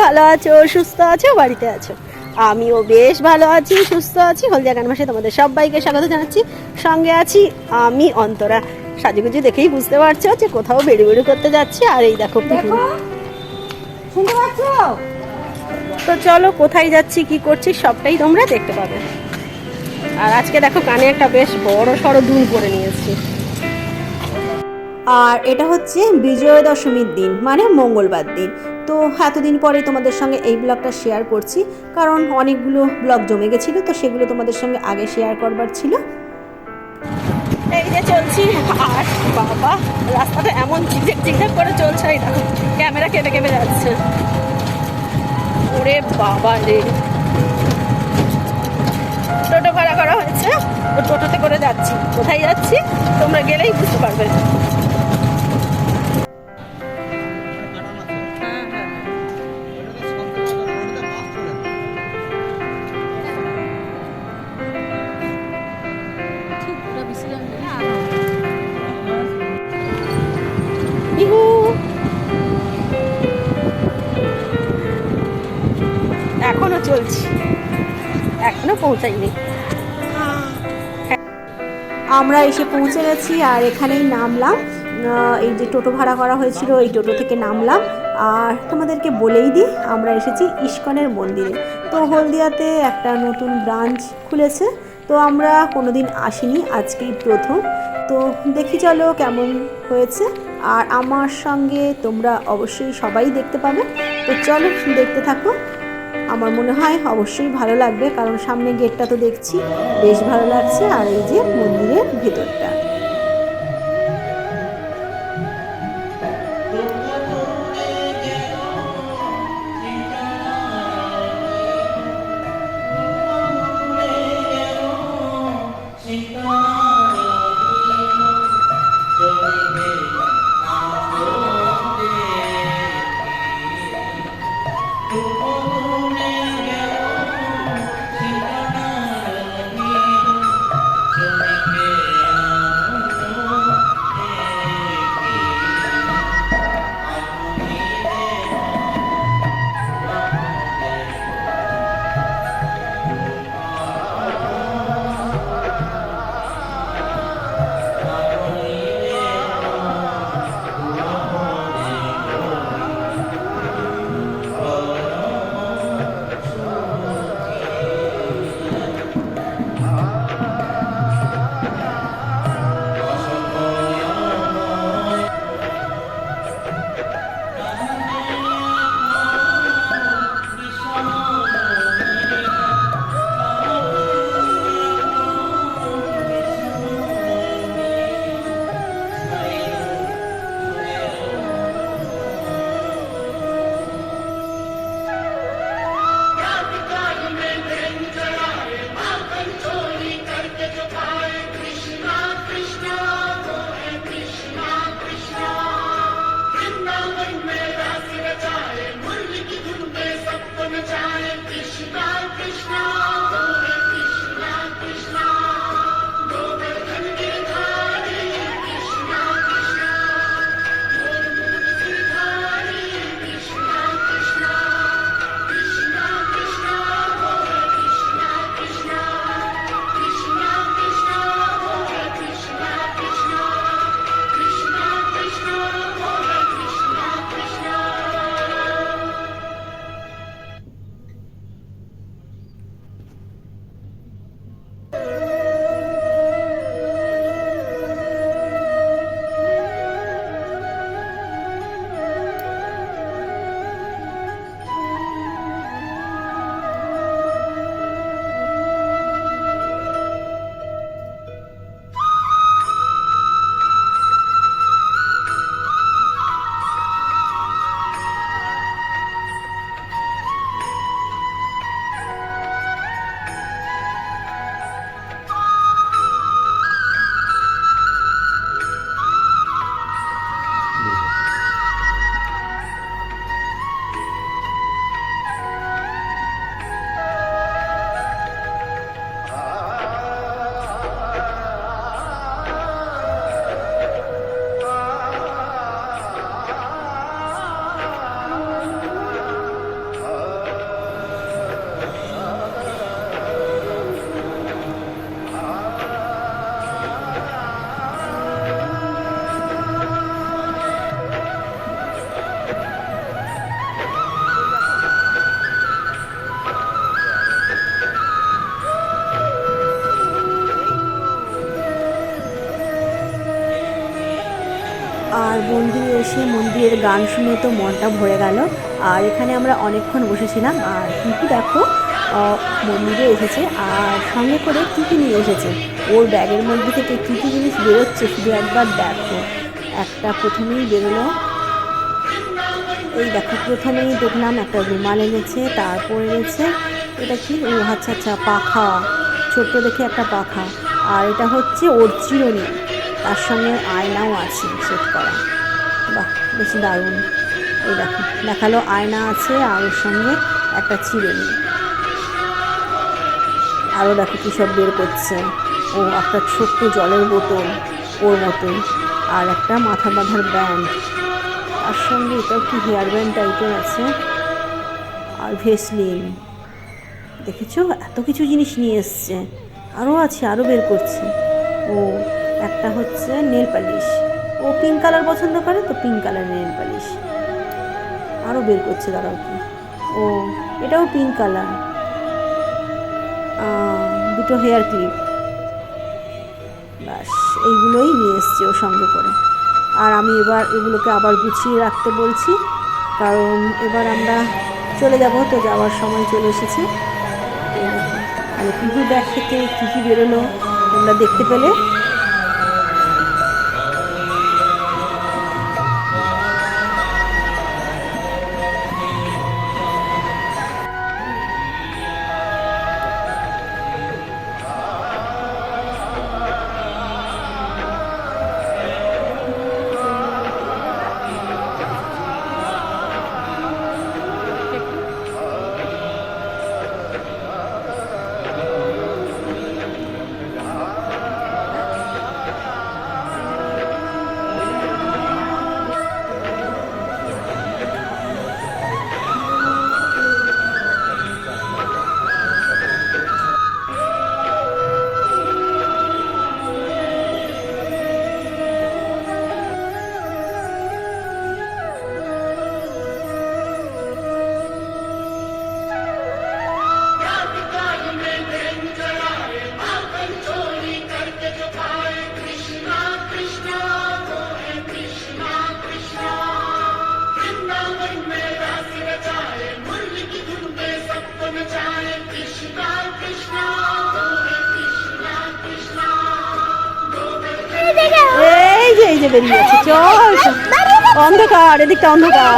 ভালো আছো সুস্থ আছো বাড়িতে আছো? আমিও বেশ ভালো আছি সুস্থ আছি। হলদিয়া গান মাসে তোমাদের সবাইকে স্বাগত জানাচ্ছি। সঙ্গে আছি আমি অন্তরা। সাজুগুজু দেখেই বুঝতে পারছ যে কোথাও বেড়ি বেড়ি করতে যাচ্ছি আর এই দেখো। শুনতে পাচ্ছ? তো চলো কোথায় যাচ্ছি কি করছি সবটাই তোমরা দেখতে পাবে। আর আজকে দেখো কানে একটা বেশ বড় সড়ো দুল করে নিয়েছি আর এটা হচ্ছে বিজয়া দশমীর দিন মানে মঙ্গলবার দিন। তো এতদিন পরে তোমাদের সঙ্গে এই ব্লগটা শেয়ার করছি, কারণ অনেকগুলো ব্লগ জমে গেছিল, তো সেগুলো তোমাদের সঙ্গে আগে শেয়ার করবার ছিল। এই যে চলছি, আর বাবা, রাস্তাটা এমন ঝিকঝাক ঝিকঝাক করে চলছে দেখো, ক্যামেরা কেঁপে কেঁপে যাচ্ছে। ওরে বাবা রে। টোটো ভাড়া করা হয়েছে টোটোতে করে যাচ্ছি। কোথায় যাচ্ছি? তোমরা গেলেই বুঝতে পারবে। এখনও এখনও পৌঁছাইনি। আমরা এসে পৌঁছে গেছি আর এখানেই নামলাম। এই যে টোটো ভাড়া করা হয়েছিল, এই টোটো থেকে নামলাম। আর তোমাদেরকে বলেই দিই, আমরা এসেছি ইস্কনের মন্দিরে। তো হলদিয়াতে একটা নতুন ব্রাঞ্চ খুলেছে। তো আমরা কোনোদিন আসিনি, আজকেই প্রথম। তো দেখি চলো কেমন হয়েছে। আর আমার সঙ্গে তোমরা অবশ্যই সবাই দেখতে পাবে। তো চলো দেখতে থাকো। আমার মনে হয় অবশ্যই ভালো লাগবে, কারণ সামনে গেটটা তো দেখছি, বেশ ভালো লাগছে, আর এই যে মন্দিরের ভেতরটা। এসে মন্দিরের গান শুনে তো মনটা ভরে গেল। আর এখানে আমরা অনেকক্ষণ বসেছিলাম, আর কিন্তু দেখো মন্দিরে এসেছে, আর সঙ্গে করে কী কী নিয়ে এসেছে? ওর ব্যাগের মধ্যে থেকে কী কী জিনিস বেরোচ্ছে শুধু একবার দেখো। একটা প্রথমেই বেরোলো, এই দেখো, প্রথমেই দেখলাম একটা রুমাল এনেছে, তারপর এনেছে, এটা কি? ও আচ্ছা আচ্ছা পাখা, ছোট্ট দেখে একটা পাখা। আর এটা হচ্ছে ওর চিরুনি, তার সঙ্গে আয়নাও আছে সেট করা। বাহ, বেশ দারুণ। এই দেখো, দেখাল আয়না আছে আর ওর সঙ্গে একটা চিরুনি আরও দেখো কী সব বের করছে। ও একটা ছোট্ট জলের বোতল ওর মতোই আর একটা মাথা বাঁধার ব্যান্ড। তার সঙ্গে এটাও কি হেয়ার ব্যান্ড টাইপের আছে? আর ভেসলিন। দেখেছ? এত কিছু জিনিস নিয়ে এসছে। আরও আছে আরও বের করছে। ও, একটা হচ্ছে নেল পালিশ। ও পিঙ্ক কালার পছন্দ করে, তো পিঙ্ক কালার নেল পালিশ আরও বের করছে, দাঁড়াও কি ও, এটাও পিঙ্ক কালার দুটো হেয়ার ক্লিপ ব্যাস, এইগুলোই নিয়ে এসছে ও সঙ্গে করে। আর আমি এবার এগুলোকে আবার গুছিয়ে রাখতে বলছি, কারণ এবার আমরা চলে যাব, তো যাওয়ার সময় চলে এসেছে। আর পিহু ব্যাগ থেকে কী কী বেরোলো তোমরা দেখতে পেলে। এই যে এই যে বেরিয়ে গেছে। চল। অন্ধকার এদিকটা অন্ধকার।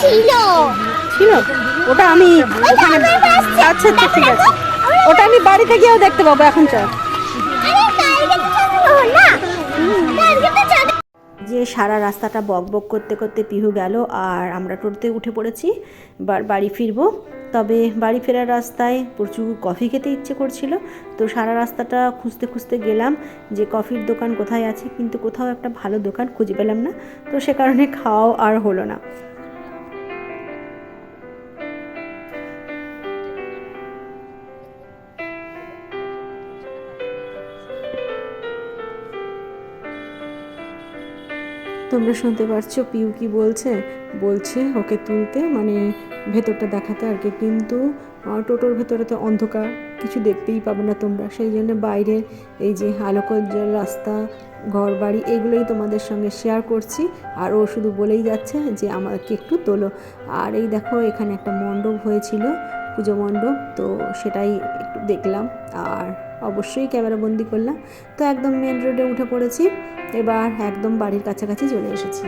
ছিল। ছিল। ওটা আমি ওখানে আচ্ছা আচ্ছা ঠিক আছে। ওটা আমি বাড়িতে গিয়েও দেখতে পাবো। এখন চল। যে সারা রাস্তাটা বক বক করতে করতে পিহু গেল আর আমরা টোটোতে উঠে পড়েছি বাড়ি ফিরবো। তবে বাড়ি ফেরার রাস্তায় প্রচুর কফি খেতে ইচ্ছে করছিল, তো সারা রাস্তাটা খুঁজতে খুঁজতে গেলাম যে কফির দোকান কোথায় আছে, কিন্তু কোথাও একটা ভালো দোকান খুঁজে পেলাম না, তো সে কারণে খাওয়াও আর হলো না। তোমরা শুনতে পারছ, পিউ কি বলছে? বলছে ওকে তুলতে মানে ভেতরটা দেখাতে আর কি। কিন্তু টোটোর ভেতরে তো অন্ধকার, কিছু দেখতেই পাবে না তোমরা। সেই জন্য বাইরে এই যে আলোকোজ্জ্বল রাস্তা ঘর বাড়ি এগুলোই তোমাদের সঙ্গে শেয়ার করছি। আর ও শুধু বলেই যাচ্ছে যে, আমাকে একটু তোলো। আর এই দেখো, এখানে একটা মণ্ডপ হয়েছিল, পুজো মণ্ডপ। তো সেটাই একটু দেখলাম। আর অবশ্যই ক্যামেরা বন্দি করলাম। তো একদম মেন রোডে উঠে পড়েছি। এবার একদম বাড়ির কাছাকাছি চলে এসেছি।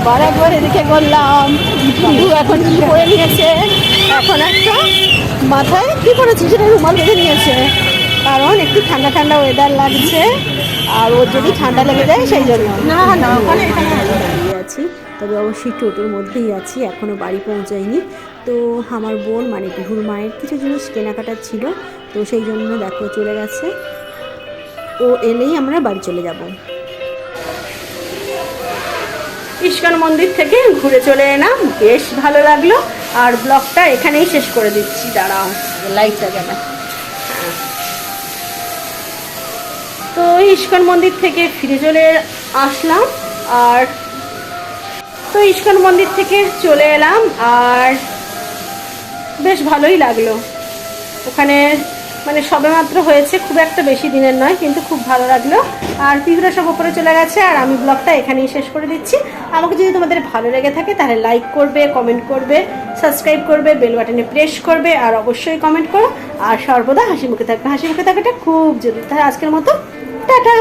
আবার একবার এদিকে করলাম এখন কি করে নিয়েছে? এখন একটা মাথায় কি করেছে সেটা রুমাল বেঁধে নিয়েছে। কারণ একটু ঠান্ডা ঠান্ডা ওয়েদার লাগছে। আর ওর যদি ঠান্ডা লেগে যায়, সেই জন্য। না না, ওখানে আছি। তবে অবশ্যই টোটোর মধ্যেই আছি। এখনও বাড়ি পৌঁছাইনি তো আমার বোন মানে পিহুর মায়ের কিছু জিনিস কেনাকাটার ছিল। তো সেই জন্য দেখো চলে গেছে। ও এলেই আমরা বাড়ি চলে যাব। ইস্কন মন্দির থেকে ঘুরে চলে এলাম। বেশ ভালো লাগল। আর ব্লগটা এখানেই শেষ করে দিচ্ছি। দাঁড়াও লাইটটা গেলে। তো ইস্কন মন্দির থেকে ফিরে চলে আসলাম। আর তো ইস্কন মন্দির থেকে চলে এলাম। আর বেশ ভালোই লাগল। ওখানে মানে সবেমাত্র হয়েছে, খুব একটা বেশি দিনের নয়, কিন্তু খুব ভালো লাগল। আর পিঁপড়া সব ওপরে চলে গেছে, আর আমি ব্লগটা এখানেই শেষ করে দিচ্ছি। আমাকে যদি তোমাদের ভালো লেগে থাকে, তাহলে লাইক করবে কমেন্ট করবে সাবস্ক্রাইব করবে বেল বাটনে প্রেস করবে, আর অবশ্যই কমেন্ট করো। আর সর্বদা হাসি মুখে থাকবে। হাসি মুখে থাকাটা খুব জরুরি। তাহলে আজকের মতো, টাটা!